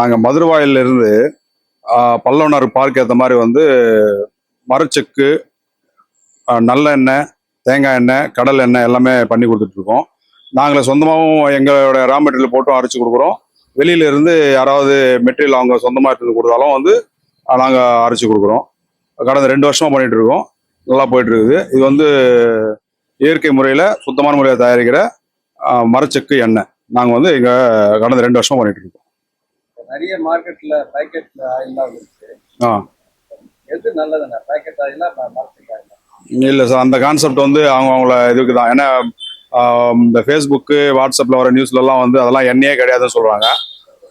நாங்கள் மதுரவாயிலிருந்து பல்லவனார் பார்க் ஏற்ற மாதிரி வந்து மரச்செக்கு நல்லெண்ணெய் தேங்காய் எண்ணெய் கடல் எண்ணெய் எல்லாமே பண்ணி கொடுத்துட்ருக்கோம். நாங்களே சொந்தமாகவும் எங்களோட ரா மெட்டீரியல் போட்டும் அரைச்சி கொடுக்குறோம். வெளியில இருந்து யாராவது மெட்டீரியல் அவங்க சொந்தமாக எடுத்து கொடுத்தாலும் வந்து நாங்கள் அரைச்சி கொடுக்குறோம். கடந்த ரெண்டு வருஷமாக பண்ணிகிட்ருக்கோம் இருக்கோம் நல்லா போயிட்டுருக்குது இது வந்து இயற்கை முறையில் சுத்தமான முறையில் தயாரிக்கிற மரச்செக்கு எண்ணெய். நாங்கள் வந்து எங்கள் கடந்த ரெண்டு வருஷமாக பண்ணிகிட்ருக்கோம் இருக்கோம் நிறைய மார்க்கெட்ல பேக்கெட் ஆயிலாம் இருக்கு. எது நல்லதுண்ணா பேக்கெட் ஆயிலா மரத்துக்கு ஆயிலா இல்லை சார் அந்த கான்செப்ட் வந்து அவங்க அவங்கள இதுக்கு தான். ஏன்னா இந்த ஃபேஸ்புக்கு வாட்ஸ்அப்பில் வர நியூஸ்லலாம் வந்து அதெல்லாம் எண்ணெயே கிடையாதுன்னு சொல்கிறாங்க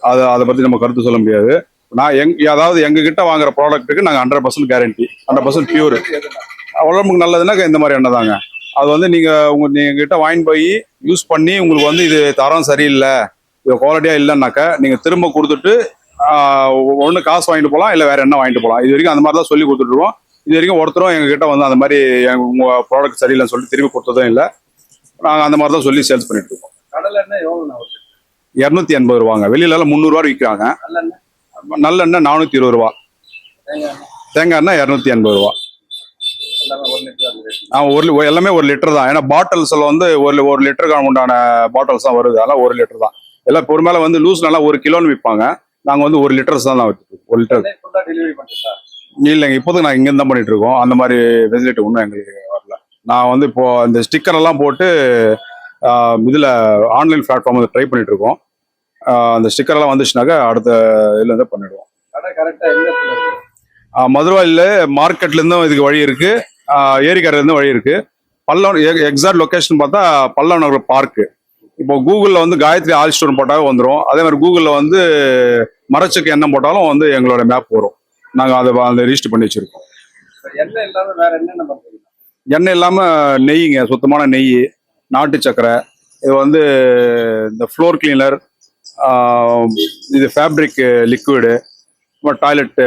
அது அதை பற்றி நம்ம கருத்து சொல்ல முடியாது. நான் எங் அதாவது எங்ககிட்ட வாங்குற ப்ராடக்ட்டுக்கு நாங்கள் hundred percent guarantee hundred percent pure உடம்புக்கு நல்லதுன்னா இந்த மாதிரி எண்ணெய் தாங்க. அது வந்து நீங்கள் உங்க நீங்கள் கிட்ட வாங்கி போய் யூஸ் பண்ணி உங்களுக்கு வந்து இது தரம் சரியில்லை. குவாலிட்டியாக இல்லைன்னாக்கா நீங்கள் திரும்ப கொடுத்துட்டு ஒன்று காசு வாங்கிட்டு போகலாம் இல்லை வேற என்ன வாங்கிட்டு போகலாம் இது வரைக்கும் அந்த மாதிரி தான் சொல்லி கொடுத்துட்ருவோம் இது வரைக்கும் ஒருத்தரும் எங்ககிட்ட வந்து அந்த மாதிரி எங்க- உங்க ப்ராடக்ட் சரியில்லைன்னு சொல்லிட்டு திரும்பி கொடுத்ததும் இல்லை. நாங்கள் அந்த மாதிரி தான் சொல்லி சேல்ஸ் பண்ணிட்டு இருக்கோம். கடல் எண்ணெய் இரநூத்தி எண்பது ரூபாங்க. வெளியில எல்லாம் முந்நூறுவா விற்கிறாங்க நல்லெண்ணெய் நானூற்றி இருபது ரூபா. தேங்காய் எண்ணெய்? இரநூத்தி எண்பது ரூபா. ஒரு ஆ, எல்லாமே ஒரு லிட்டர் தான். ஏன்னா பாட்டில்ஸ்ல வந்து ஒரு ஒரு லிட்டருக்கு உண்டான பாட்டில்ஸ் தான் வருது. அதெல்லாம் ஒரு லிட்டர் தான். எல்லாம் பொறு மேல வந்து லூஸ் நல்லா ஒரு கிலோன்னு விற்பாங்க நாங்க வந்து ஒரு லிட்டர்ஸ் தான் வச்சுருக்கோம் ஒரு லிட்டர் இல்லைங்க இப்போதைக்கு நான் இங்கே தான் பண்ணிட்டு இருக்கோம். அந்த மாதிரி ஃபெசிலிட்டி ஒன்றும் எங்களுக்கு வரல. நான் வந்து இப்போ இந்த ஸ்டிக்கர் எல்லாம் போட்டு இதுல ஆன்லைன் பிளாட்ஃபார்ம் ட்ரை பண்ணிட்டு இருக்கோம். அந்த ஸ்டிக்கர் எல்லாம் வந்துச்சுனாக்கா அடுத்த இதுல இருந்து பண்ணிடுவோம். மதுரவாயில மார்க்கெட்ல இருந்தும் இதுக்கு வழி இருக்கு. ஆஹ், ஏரிக்கரையில இருந்தும் வழி இருக்கு. பல்லவன் எக்ஸாக்ட் லொகேஷன் பார்த்தா பல்லவன் நகர் பார்க்கு இப்போ கூகுளில் வந்து காயத்ரி ஆல் ஸ்டோர் போட்டாவே வந்துடும் அதே மாதிரி கூகுளில் வந்து மரச்சுக்கு எண்ணெய் போட்டாலும் வந்து எங்களோட மேப் வரும். நாங்கள் அதை அந்த ரிஜிஸ்டர் பண்ணி வச்சிருக்கோம். எண்ணெய் இல்லாத வேற என்னென்ன பண்றீங்க எண்ணெய் இல்லாமல் நெய்ங்க சுத்தமான நெய் நாட்டு சக்கரை இது வந்து இந்த ஃப்ளோர் கிளீனர் இது ஃபேப்ரிக் லிக்விடு டாய்லெட்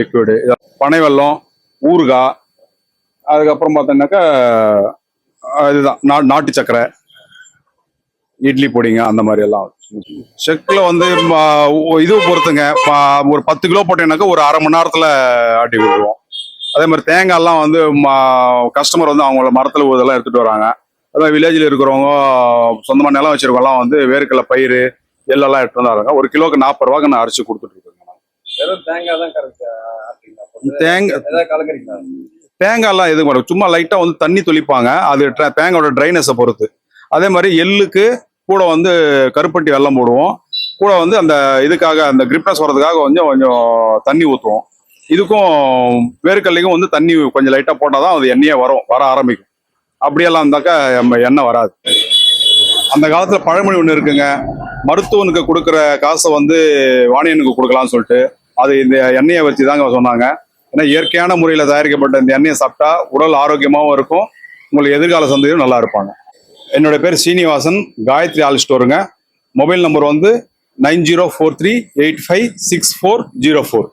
லிக்விடு பனை வெல்லம் ஊறுகாய் அதுக்கப்புறம் பார்த்தோன்னாக்கா இதுதான் நா நாட்டு சக்கரை. இட்லி பொடிங்க அந்த மாதிரி எல்லாம். செக்கில் வந்து இது பொறுத்துங்க. ஒரு பத்து கிலோ போட்டீங்கன்னாக்கா ஒரு அரை மணி நேரத்தில் ஆட்டி விடுவோம் அதே மாதிரி தேங்காய்லாம் வந்து கஸ்டமர் வந்து அவங்கள மரத்தில் இதெல்லாம் எடுத்துட்டு வராங்க. அதான் வில்லேஜில் இருக்கிறவங்க சொந்தமாக நிலம் வச்சிருக்கவங்கலாம் வந்து வேர்க்கடலை பயிர் எள்ளெல்லாம் எடுத்து வந்து வராங்க ஒரு கிலோக்கு நாற்பது ரூபாய்க்கு நான் அரைச்சி கொடுத்துட்டு இருக்கேங்க தேங்காய் தேங்காய்லாம் எதுவும் சும்மா லைட்டாக வந்து தண்ணி தொளிப்பாங்க. அது தேங்காயோட ட்ரைனஸை பொறுத்து. அதே மாதிரி எள்ளுக்கு கூட வந்து கருப்பட்டி வெள்ளம் போடுவோம். கூட வந்து அந்த இதுக்காக அந்த கிரிப்னஸ் வர்றதுக்காக கொஞ்சம் கொஞ்சம் தண்ணி ஊற்றுவோம் இதுக்கும் வேர்க்கடலைக்கும் வந்து தண்ணி கொஞ்சம் லைட்டாக போட்டால் தான் அது எண்ணெயே வரும் வர ஆரம்பிக்கும். அப்படியெல்லாம் இருந்தாக்கா நம்ம எண்ணெய் வராது. அந்த காலத்தில் பழமொழி ஒன்று இருக்குங்க. மருத்துவனுக்கு கொடுக்குற காசை வந்து வாணியனுக்கு கொடுக்கலாம்னு சொல்லிட்டு அது இந்த எண்ணெயை வச்சு தாங்க சொன்னாங்க. ஏன்னா இயற்கையான முறையில் தயாரிக்கப்பட்ட இந்த எண்ணெயை சாப்பிட்டா உடல் ஆரோக்கியமாகவும் இருக்கும் உங்களுக்கு எதிர்கால சந்ததியும் நல்லா இருப்பாங்க. என்னோட பேர் சீனிவாசன் காயத்ரி ஆல் ஸ்டோருங்க. மொபைல் நம்பர் வந்து nine zero four three eight five six four zero four.